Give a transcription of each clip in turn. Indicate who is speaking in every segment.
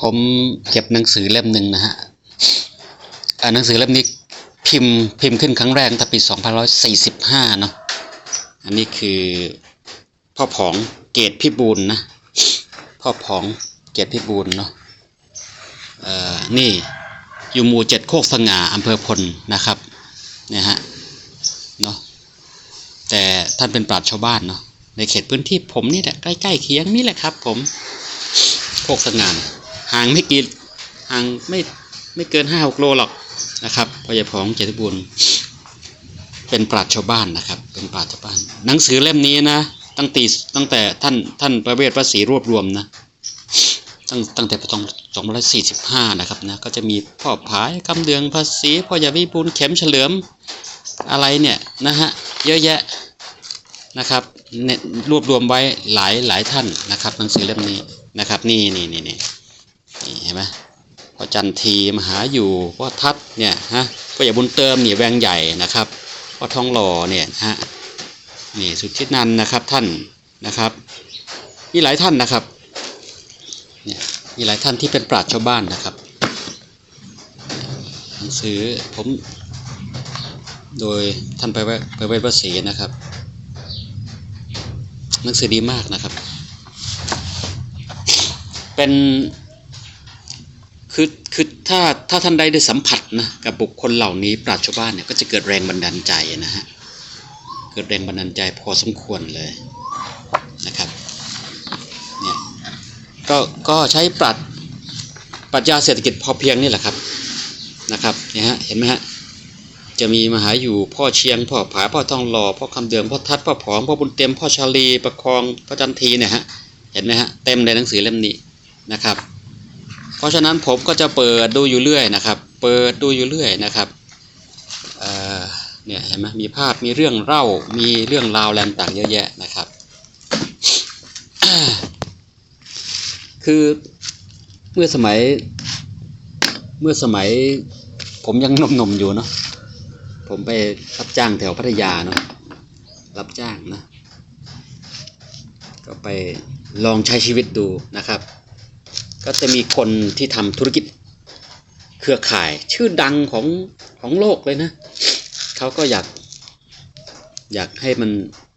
Speaker 1: ผมเก็บหนังสือเล่มหนึ่งนะฮะอ่าหนังสือเล่มนี้พิมพ์พิมพ์ขึ้นครั้งแรกตั้งแต่ปี2545 เนาะอันนี้คือพ่อผองเกตพิบูลนะพ่อผองเกตพิบูลเนาะเอ่อนี่อยู่หมู่เจ็ดโคกสง่าอำเภอพลนะครับเนี่ยฮะเนาะแต่ท่านเป็นปราชญ์ชาวบ้านเนาะในเขตพื้นที่ผมนี่แหละใกล้ๆเคียงนี่แหละครับ ผมโคกสง่า ห่างไม่กี่ห่างไม่ไม่เกินห้าหกโลหรอกนะครับพอใหญ่ผองเจติบุญเป็นปราชญ์ชาวบ้านนะครับ เป็นปราชญ์ชาวบ้าน หนังสือเล่มนี้นะ ตั้งตีตั้งแต่ท่านท่านประเวศพระศรีรวบรวมนะตั้งตั้งแต่ปีสองพันสี่สิบห้านะครับนะก็จะมีพ่อผายคำเดืองภาษีพ่อใหญ่วิบูลเข็มเฉลิมอะไรเนี่ยนะฮะเยอะแยะนะครับเนี่ยรวบรวมไว้หลายหลายท่านนะครับ หนังสือเล่มนี้นะครับ นี่นี่นี่นี่ นี่เห็นไหมพ่อจันทีมหาอยู่พ่อทัศน์เนี่ยฮะพ่อใหญ่บุญเติมเนี่ยแวงใหญ่นะครับพ่อทองหล่อเนี่ยฮะนี่สุชิตนันนะครับท่านนะครับมีหลายท่านนะครับเนี่ยมีหลายท่านที่เป็นปราชญ์ชาวบ้านนะครับหนังสือผมโดยท่านไปไว้ไปไว้ประสีนะครับหนังสือดีมากนะครับ เป็น คือถ้าถ้าท่านใดได้สัมผัสนะกับบุคคลเหล่านี้ปราชญ์ชาวบ้านเนี่ยก็จะเกิดแรงบันดาลใจนะฮะเกิดแรงบันดาลใจพอสมควรเลยนะครับเนี่ยก็ก็ใช้ปรัชญ์ปรัชญาเศรษฐกิจพอเพียงนี่แหละครับนะครับเนี่ยฮะเห็นไหมฮะจะมีมหาอยู่พ่อเชียงพ่อผาพ่อทองหล่อพ่อคำเดืองพ่อทัดพ่อผองพ่อบุญเต็มพ่อชาลีประคองพ่อจันทีเนี่ยฮะเห็นไหมฮะเต็มในหนังสือเล่มนี้นะครับ เพราะฉะนั้นผมก็จะเปิดดูอยู่เรื่อยนะครับ เปิดดูอยู่เรื่อยนะครับเเนี่ยเห็นไหมมีภาพมีเรื่องเล่ามีเรื่องราวแรงต่างเยอะแยะนะครับ คือเมื่อสมัย เมื่อสมัย ผมยังหนุ่มๆอยู่เนาะผมไปรับจ้างแถวพัทยาเนาะรับจ้างนะ ก็ไปลองใช้ชีวิตดูนะครับ ก็จะมีคนที่ทำธุรกิจเครือข่ายชื่อดังของของโลกเลยนะเขาก็อยากอยากให้มัน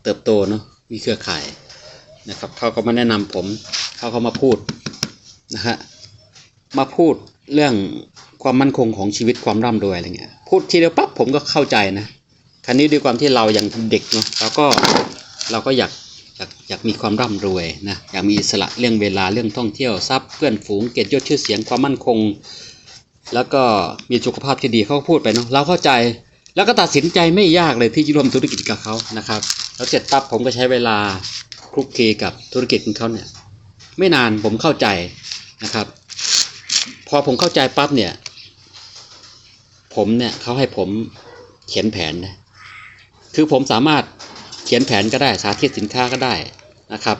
Speaker 1: เติบโตเนาะมีเครือข่ายนะครับเขาก็มาแนะนำผมเขาก็มาพูดนะฮะมาพูดเรื่องความมั่นคงของชีวิตความร่ำรวยอะไรเงี้ยพูดทีเดียวปั๊บผมก็เข้าใจนะคราวนี้ด้วยความที่เรายังเด็กเนาะเราก็เราก็อยาก อยากมีความร่ำรวยนะอยากมีอิสระเรื่องเวลาเรื่องท่องเที่ยวทรัพย์เพื่อนฝูงเกียรติยศชื่อเสียงความมั่นคง แล้วก็มีสุขภาพที่ดีเขาพูดไปเนาะเราเข้าใจ แล้วก็ตัดสินใจไม่ยากเลยที่จะร่วมธุรกิจกับเขานะครับแล้วเสร็จปั๊บผมก็ใช้เวลาคลุกคลีกับธุรกิจของเขาเนี่ยไม่นานผมเข้าใจนะครับ พอผมเข้าใจปั๊บเนี่ย ผมเนี่ยเขาให้ผมเขียนแผนนะคือผมสามารถเขียนแผนก็ได้สาธิตสินค้าก็ได้ นะครับ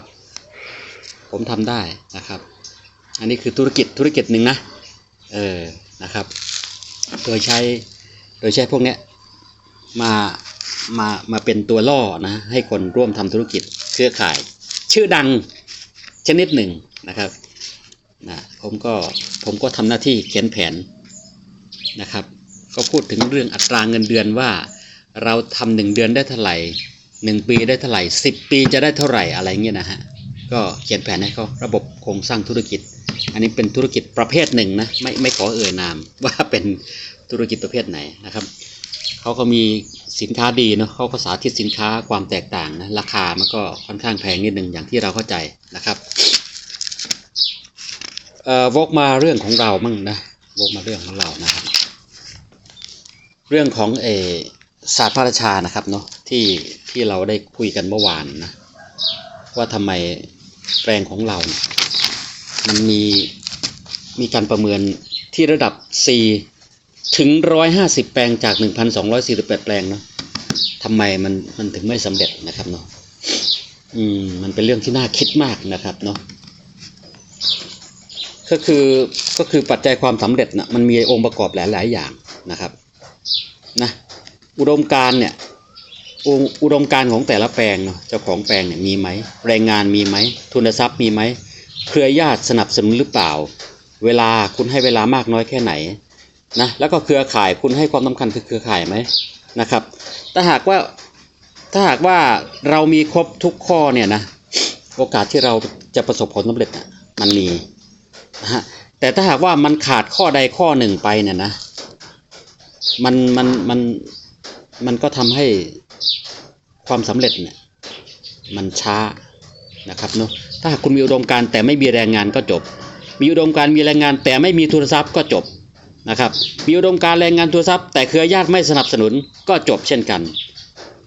Speaker 1: ผมทำได้นะครับ อันนี้คือธุรกิจธุรกิจหนึ่งนะเออนะครับ โดยใช้โดยใช้พวกเนี้ยมามามาเป็นตัวล่อนะให้คนร่วมทำธุรกิจเครือข่าย ชื่อดังชนิดหนึ่งนะครับนะผมก็ผมก็ทำหน้าที่เขียนแผนนะครับ ก็พูดถึงเรื่องอัตราเงินเดือนว่าเราทำหนึ่งเดือนได้เท่าไหร่ หนึ่งปีได้เท่าไหร่สิบปีจะได้เท่าไหร่อะไรเงี้ยนะฮะก็เขียนแผนให้เขาระบบโครงสร้างธุรกิจ อันนี้เป็นธุรกิจประเภทหนึ่งนะไม่ไม่ขอเอ่ยนามว่าเป็นธุรกิจประเภทไหนนะครับเขาก็มีสินค้าดีเนาะเขาก็สาธิตสินค้าความแตกต่างนะราคามันก็ค่อนข้างแพงนิดหนึ่งอย่างที่เราเข้าใจนะครับเอ่อวกมาเรื่องของเรามั่งนะวกมาเรื่องของเรานะครับ เรื่องของเอศาสตร์พระราชานะครับเนาะ ที่ที่เราได้คุยกันเมื่อวานนะ ว่าทำไมแปลงของเราเนี่ยมันมีมีการประเมินที่ระดับ 4 ถึง 150 แปลงจาก 1,248 แปลงเนาะทำไมมันมันถึงไม่สำเร็จนะครับเนาะอืมมันเป็นเรื่องที่น่าคิดมากนะครับเนาะก็คือก็คือปัจจัยความสำเร็จนะมันมีองค์ประกอบหลาย ๆ อย่างนะครับนะอุดมการเนี่ย อุอุดมการของแต่ละแปลงเนาะเจ้าของแปลงเนี่ยมีไหมแรงงานมีไหมทุนทรัพย์มีไหมเครือญาติสนับสนุนหรือเปล่า เวลาคุณให้เวลามากน้อยแค่ไหนนะแล้วก็เครือข่ายคุณให้ความสำคัญคือเครือข่ายไหมนะครับ ถ้าหากว่าถ้าหากว่าเรามีครบทุกข้อเนี่ยนะโอกาสที่เราจะประสบผลสำเร็จนะมันมีนะฮะแต่ถ้าหากว่ามันขาดข้อใดข้อหนึ่งไปเนี่ยนะมันมันมันมันก็ทำให้ ความสำเร็จเนี่ยมันช้านะครับเนาะถ้าหากคุณมีอุดมการแต่ไม่มีแรงงานก็จบ มีอุดมการมีแรงงานแต่ไม่มีทุนทรัพย์ก็จบนะครับมีอุดมการแรงงานทุนทรัพย์ แต่เครือญาติไม่สนับสนุนก็จบเช่นกัน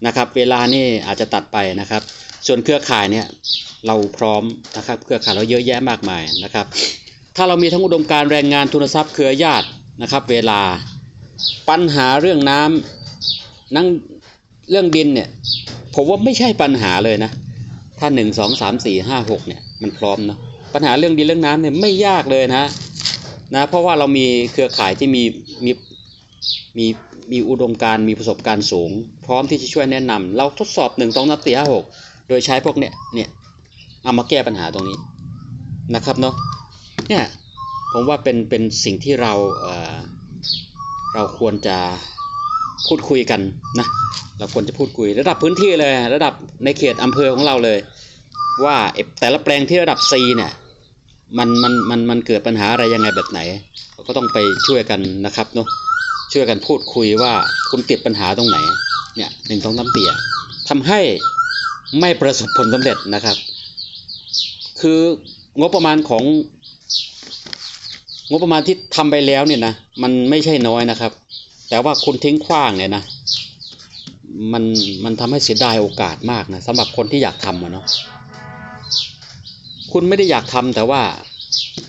Speaker 1: นะครับเวลานี่อาจจะตัดไปนะครับ ส่วนเครือข่ายเนี่ยเราพร้อมนะครับเครือข่ายเราเยอะแยะมากมายนะครับ ถ้าเรามีทั้งอุดมการแรงงานทุนทรัพย์ เครือญาตินะครับ เวลาปัญหาเรื่องน้ำนั่งเรื่องดินเนี่ย ผมว่าไม่ใช่ปัญหาเลยนะ ถ้าหนึ่งสองสามสี่ห้าหกเนี่ยมันพร้อมเนาะปัญหาเรื่องดินเรื่องน้ำเนี่ยไม่ยากเลยนะนะ เพราะว่าเรามีเครือข่ายที่มีมีมีมีอุดมการมีประสบการณ์สูง พร้อมที่จะช่วยแนะนำเราทดสอบหนึ่งสองสามสี่ห้าหกโดยใช้พวกเนี่ยเนี่ยเอามาแก้ปัญหาตรงนี้นะครับเนาะเนี่ยผมว่าเป็นเป็นสิ่งที่เราเอ่อเราควรจะพูดคุยกันนะ เราควรจะพูดคุยระดับพื้นที่เลย ระดับในเขตอำเภอของเราเลย ว่าแต่ละแปลงที่ระดับ C เนี่ยมันมันมันมันเกิดปัญหาอะไรยังไงแบบไหนเราก็ต้องไปช่วยกันนะครับเนาะช่วยกันพูดคุยว่าคุณติดปัญหาตรงไหนเนี่ยหนึ่งสองสามเตี่ยทำให้ไม่ประสบผลสำเร็จนะครับ คืองบประมาณของ งบประมาณที่ทำไปแล้วเนี่ยนะมันไม่ใช่น้อยนะครับ แต่ว่าคุณทิ้งขว้างเนี่ยนะ มันมันทำให้เสียดายโอกาสมากนะสำหรับคนที่อยากทำอะเนาะคุณไม่ได้อยากทำแต่ว่า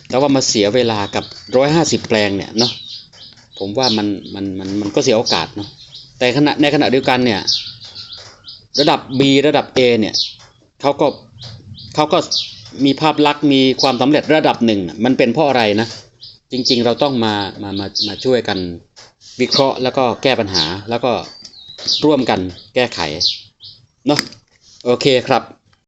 Speaker 1: แต่ว่ามาเสียเวลากับร้อยห้าสิบแปลงเนี่ยเนาะผมว่ามันมันมันมันก็เสียโอกาสเนาะแต่ขณะในขณะเดียวกันเนี่ย ระดับ B ระดับ A เนี่ยเขาก็เขาก็มีภาพลักษณ์มีความสำเร็จระดับหนึ่งมันเป็นเพราะอะไรนะ จริง ๆ เราต้องมามามามาช่วยกันวิเคราะห์แล้วก็แก้ปัญหาแล้วก็ ร่วมกันแก้ไขเนาะโอเคครับ